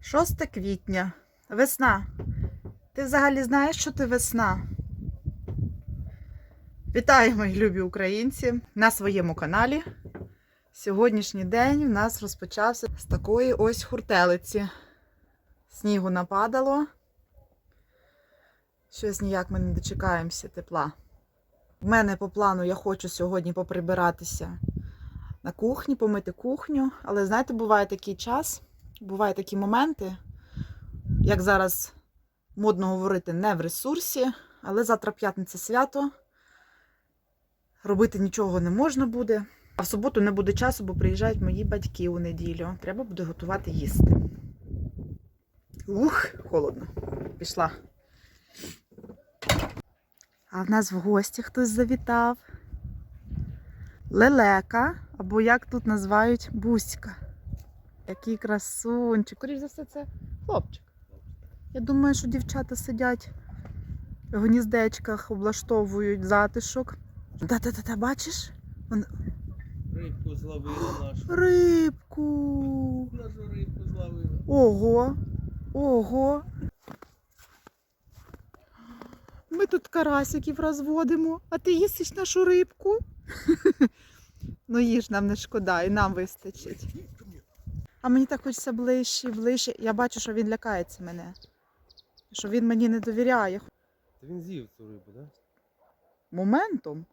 Шосте квітня. Весна. Ти взагалі знаєш, що ти весна? Вітаю, мої любі українці, на своєму каналі. Сьогоднішній день у нас розпочався з такої ось хуртелиці. Снігу нападало. Щось ніяк ми не дочекаємося тепла. В мене по плану я хочу сьогодні поприбиратися на кухні, помити кухню. Але знаєте, буває такий час, бувають такі моменти, як зараз модно говорити, не в ресурсі, але завтра п'ятниця свято. Робити нічого не можна буде. А в суботу не буде часу, бо приїжджають мої батьки у неділю. Треба буде готувати їсти. Ух, холодно. Пішла. А в нас в гості хтось завітав. Лелека, або як тут називають Буська. Який красунчик. Скоріш за все, це хлопчик. Я думаю, що дівчата сидять в гніздечках, облаштовують затишок. Та-та-та, бачиш? Вон- Рибку зловила нашу. Рибку. Нашу рибку зловила. Ого. Ого. Ми тут карасиків розводимо, а ти їсиш нашу рибку. Ну їж нам не шкода, і нам вистачить. А мені так хочеться ближче, ближче. Я бачу, що він лякається мене. Що він мені не довіряє. Та він з'їв цю рибу, да? Моментом.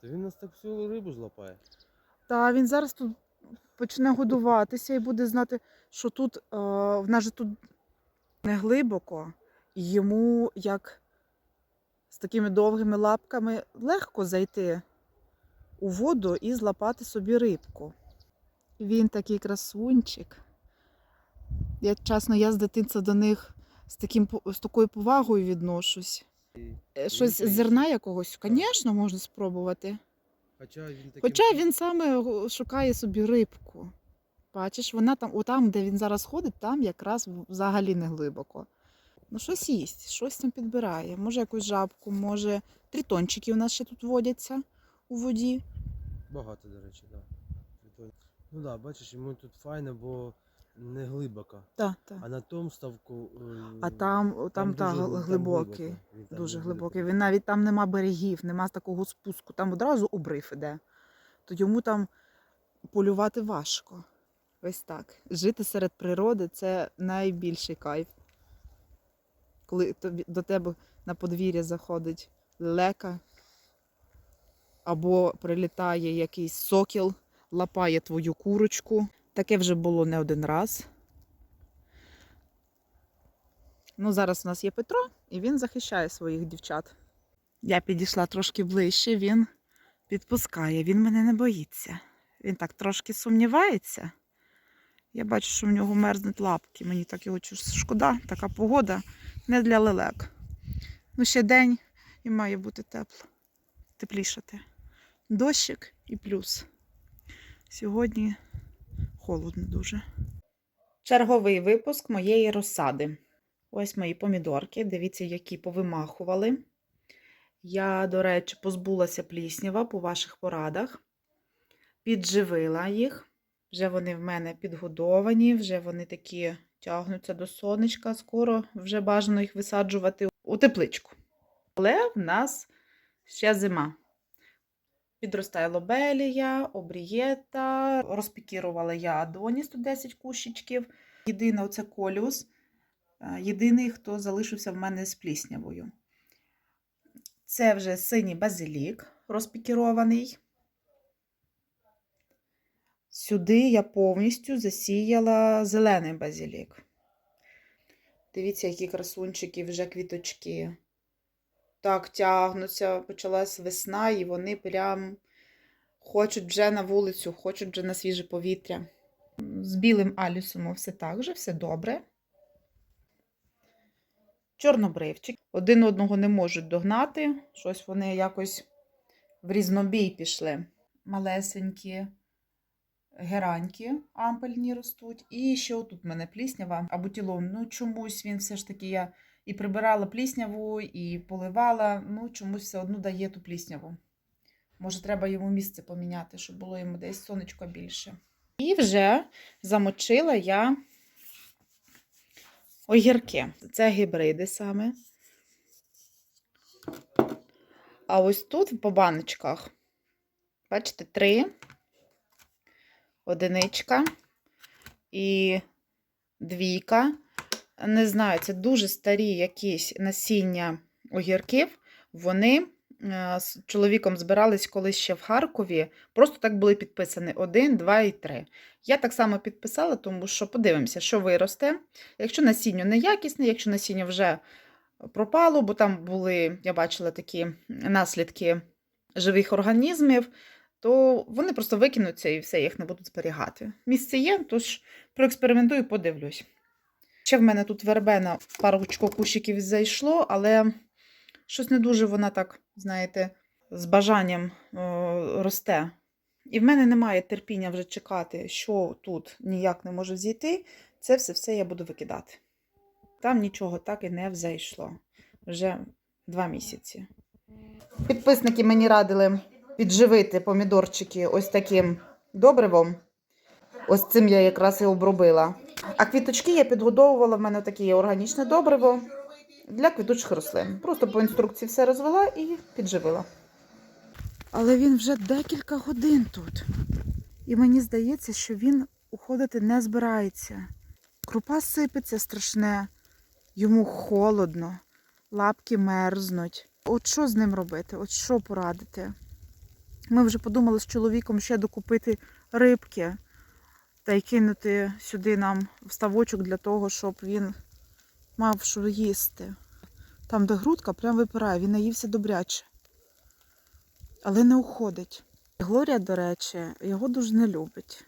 Та він нас так всю рибу злапає. Та він зараз тут почне годуватися і буде знати, що тут е, в нас же тут не глибоко, і йому як з такими довгими лапками легко зайти у воду і злапати собі рибку. Він такий красунчик. Я чесно, я з дитинства до них з, таким, з такою повагою відношусь. Е, Щось з зерна якогось, звісно, можна спробувати. Хоча він таким... Хоча він саме шукає собі рибку. Бачиш, вона там, отам, де він зараз ходить, там якраз взагалі не глибоко. Ну, щось їсть, щось там підбирає. Може якусь жабку, може тритончики у нас ще тут водяться у воді. Багато, до речі, так. Да. Ну так, да, бачиш, йому тут файно, бо не глибоко. Так, так. А на тому ставку. е, А там, там, та, дуже гл- гли- глибокий. глибоко. Він там Дуже глибокий. Він навіть там нема берегів, нема такого спуску, там одразу обрив іде. То йому там полювати важко. Ось так. Жити серед природи це найбільший кайф. Коли тобі, до тебе на подвір'я заходить лелека, або прилітає якийсь сокіл, лапає твою курочку. Таке вже було не один раз. Ну, зараз у нас є Петро, і він захищає своїх дівчат. Я підійшла трошки ближче, він підпускає, він мене не боїться. Він так трошки сумнівається. Я бачу, що в нього мерзнуть лапки. Мені так його шкода, така погода не для лелек. Ну, ще день і має бути тепло, теплішати. Дощик і плюс. Сьогодні холодно дуже. Черговий випуск моєї розсади. Ось мої помідорки. Дивіться, які повимахували. Я, до речі, позбулася пліснява по ваших порадах. Підживила їх. Вже вони в мене підгодовані, вже вони такі тягнуться до сонечка. Скоро вже бажано їх висаджувати у тепличку. Але в нас ще зима. Підростає лобелія, обрієта. Розпікірувала я Адоніс 110 кущичків. Єдине, оце коліус. Е, Єдиний, хто залишився в мене з пліснявою. Це вже синій базилік розпікірований. Сюди я повністю засіяла зелений базилік. Дивіться, які красунчики, вже квіточки. Так тягнуться, почалась весна, і вони прям хочуть вже на вулицю, хочуть вже на свіже повітря. З білим алісумом все так же, все добре. Чорнобривчик. Один одного не можуть догнати. Щось вони якось в різнобій пішли. Малесенькі гераньки ампельні ростуть. І ще отут в мене пліснява або тілом. Ну, чомусь він все ж таки я і прибирала плісняву, і поливала. Ну, чомусь все одно дає ту плісняву. Може, треба йому місце поміняти, щоб було йому десь сонечко більше. І вже замочила я огірки. Це гібриди саме. А ось тут по баночках, бачите, три, одиничка і двійка. Не знаю, це дуже старі якісь насіння огірків. Вони е, з чоловіком збирались колись ще в Харкові. Просто так були підписані: 1, 2 і 3. Я так само підписала, тому що подивимося, що виросте. Якщо насіння неякісне, якщо насіння вже пропало, бо там були, я бачила такі наслідки живих організмів, то вони просто викинуться і все, їх не будуть зберігати. Місце є, тож проекспериментую, подивлюсь. Ще в мене тут вербена, парочку кущиків зайшло, але щось не дуже вона так, знаєте, з бажанням росте. І в мене немає терпіння вже чекати, що тут ніяк не може зійти. Це все все я буду викидати. Там нічого так і не взайшло. Вже два місяці. Підписники мені радили підживити помідорчики ось таким добривом. Ось цим я якраз і обробила. А квіточки я підгодовувала в мене таке органічне добриво для квітучих рослин. Просто по інструкції все розвела і підживила. Але він вже декілька годин тут. І мені здається, що він уходити не збирається. Крупа сипеться страшне, йому холодно, лапки мерзнуть. От що з ним робити? От що порадити? Ми вже подумали з чоловіком ще докупити рибки та й кинути сюди нам вставочок для того, щоб він мав що їсти. Там, де грудка, прям випирає, він наївся добряче. Але не уходить. Глорія, до речі, його дуже не любить.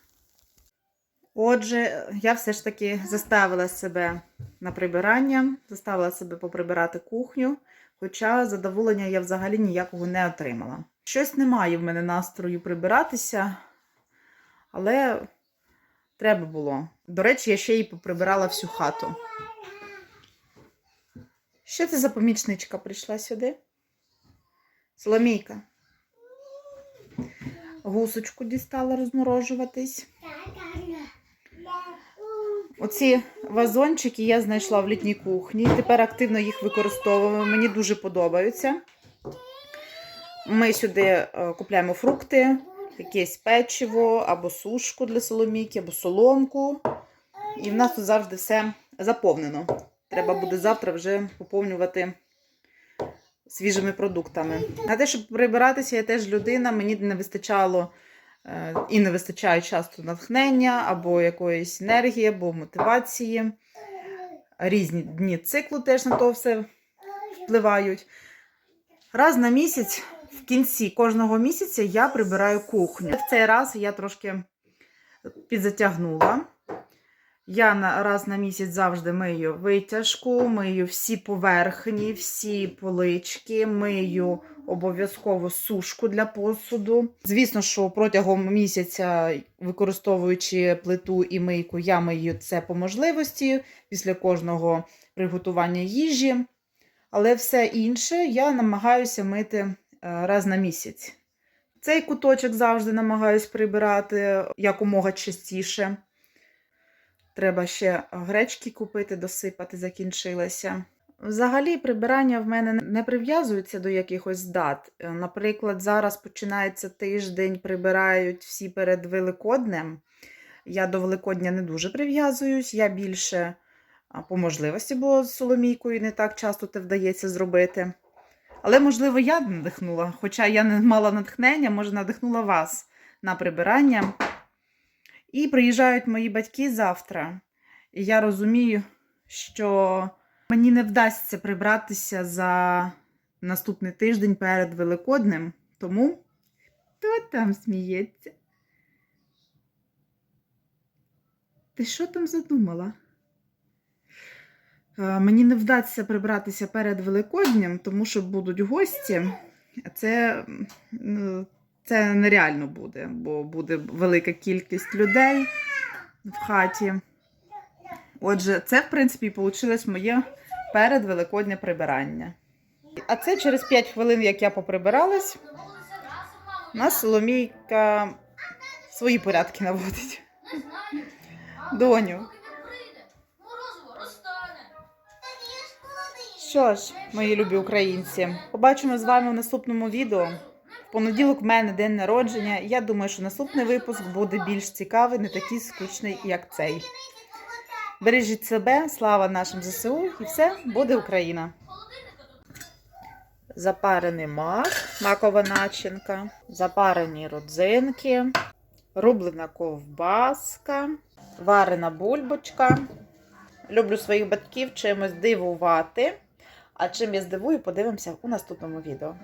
Отже, я все ж таки заставила себе на прибирання, заставила себе поприбирати кухню, хоча задоволення я взагалі ніякого не отримала. Щось немає в мене настрою прибиратися, але треба було. До речі, я ще й поприбирала всю хату. Що це за помічничка прийшла сюди? Соломійка. Гусочку дістала розморожуватись. Оці вазончики я знайшла в літній кухні. Тепер активно їх використовуємо. Мені дуже подобаються. Ми сюди е, купляємо фрукти, якесь печиво, або сушку для соломійки, або соломку. І в нас тут завжди все заповнено. Треба буде завтра вже поповнювати свіжими продуктами. На те, щоб прибиратися, я теж людина, мені не вистачало е, і не вистачає часто натхнення, або якоїсь енергії, або мотивації. Різні дні циклу теж на то все впливають. Раз на місяць, в кінці кожного місяця, я прибираю кухню. В цей раз я трошки підзатягнула. Я на, раз на місяць завжди мию витяжку, мию всі поверхні, всі полички, мию обов'язково сушку для посуду. Звісно, що протягом місяця, використовуючи плиту і мийку, я мию це по можливості після кожного приготування їжі. Але все інше я намагаюся мити раз на місяць. Цей куточок завжди намагаюсь прибирати якомога частіше. Треба ще гречки купити, досипати, закінчилося. Взагалі, прибирання в мене не прив'язується до якихось дат. Е, Наприклад, зараз починається тиждень, прибирають всі перед Великоднем. Я до Великодня не дуже прив'язуюсь, я більше по можливості, бо з Соломійкою не так часто це вдається зробити. Але, можливо, я надихнула, хоча я не мала натхнення, може, надихнула вас на прибирання. І приїжджають мої батьки завтра. І я розумію, що мені не вдасться прибратися за наступний тиждень перед Великоднем. Тому хто там сміється? Ти що там задумала? Е, Мені не вдасться прибратися перед Великоднем, тому що будуть гості. Це, ну, це нереально буде, бо буде велика кількість людей в хаті. Отже, це, в принципі, вийшло моє передвеликоднє прибирання. А це через 5 хвилин, як я поприбиралась. У нас Соломійка свої порядки наводить. Доню. Що ж, мої любі українці, побачимо з вами в наступному відео. В понеділок в мене день народження. Я думаю, що наступний випуск буде більш цікавий, не такий скучний, як цей. Бережіть себе, слава нашим ЗСУ, і все буде Україна. Запарений мак, макова начинка, запарені родзинки, рублена ковбаска, варена бульбочка. Люблю своїх батьків чимось дивувати. А чим я здивую, подивимося у наступному відео.